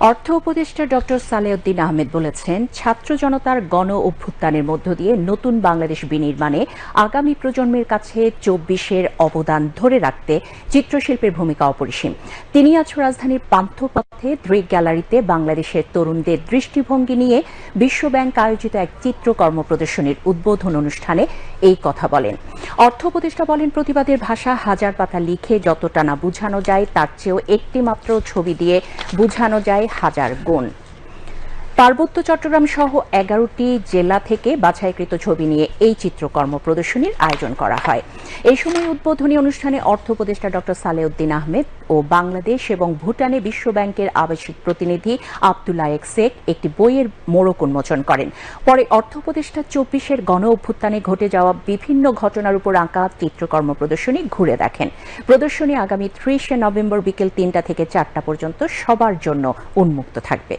অর্থ উপদেষ্টা ডক্টর সালেউদ্দিন আহমেদ বলেছেন, ছাত্র জনতার গণ অভ্যুত্থানের মধ্য দিয়ে নতুন বাংলাদেশ বিনির্মাণে আগামী প্রজন্মের কাছে চব্বিশের অবদান ধরে রাখতে চিত্রশিল্পের ভূমিকা অপরিসীম। তিনি আজ রাজধানীর পান্থপথে দৃক গ্যালারিতে বাংলাদেশের তরুণদের দৃষ্টিভঙ্গি নিয়ে বিশ্বব্যাংক আয়োজিত এক চিত্রকর্ম প্রদর্শনীর উদ্বোধন অনুষ্ঠানে এই কথা বলেন। অর্থ উপদেষ্টা বলেন, প্রতিবাদের ভাষা হাজার পাতা লিখে যতটা না বুঝানো যায়, তার চেয়েও একটি মাত্র ছবি দিয়ে বুঝানো যায় হাজার গুণ। পার্বত্য চট্টগ্রাম সহ এগারোটি জেলা থেকে বাছাইকৃত ছবি নিয়ে এই চিত্রকর্ম প্রদর্শনীর আয়োজন করা হয়। এই সময় উদ্বোধনী অনুষ্ঠানে অর্থ উপদেষ্টা ডক্টর সালেউদ্দিন আহমেদ ও বাংলাদেশ এবং ভুটানে বিশ্ব ব্যাংকের আবাসিক প্রতিনিধি আবদুল্লায়েক শেখ একটি বইয়ের মোড়ক উন্মোচন করেন। পরে অর্থ উপদেষ্টা চব্বিশের গণ অভ্যুত্থানে ঘটে যাওয়া বিভিন্ন ঘটনার উপর আঁকা চিত্রকর্ম প্রদর্শনী ঘুরে দেখেন। প্রদর্শনী আগামী ত্রিশে নভেম্বর বিকেল তিনটা থেকে চারটা পর্যন্ত সবার জন্য উন্মুক্ত থাকবে।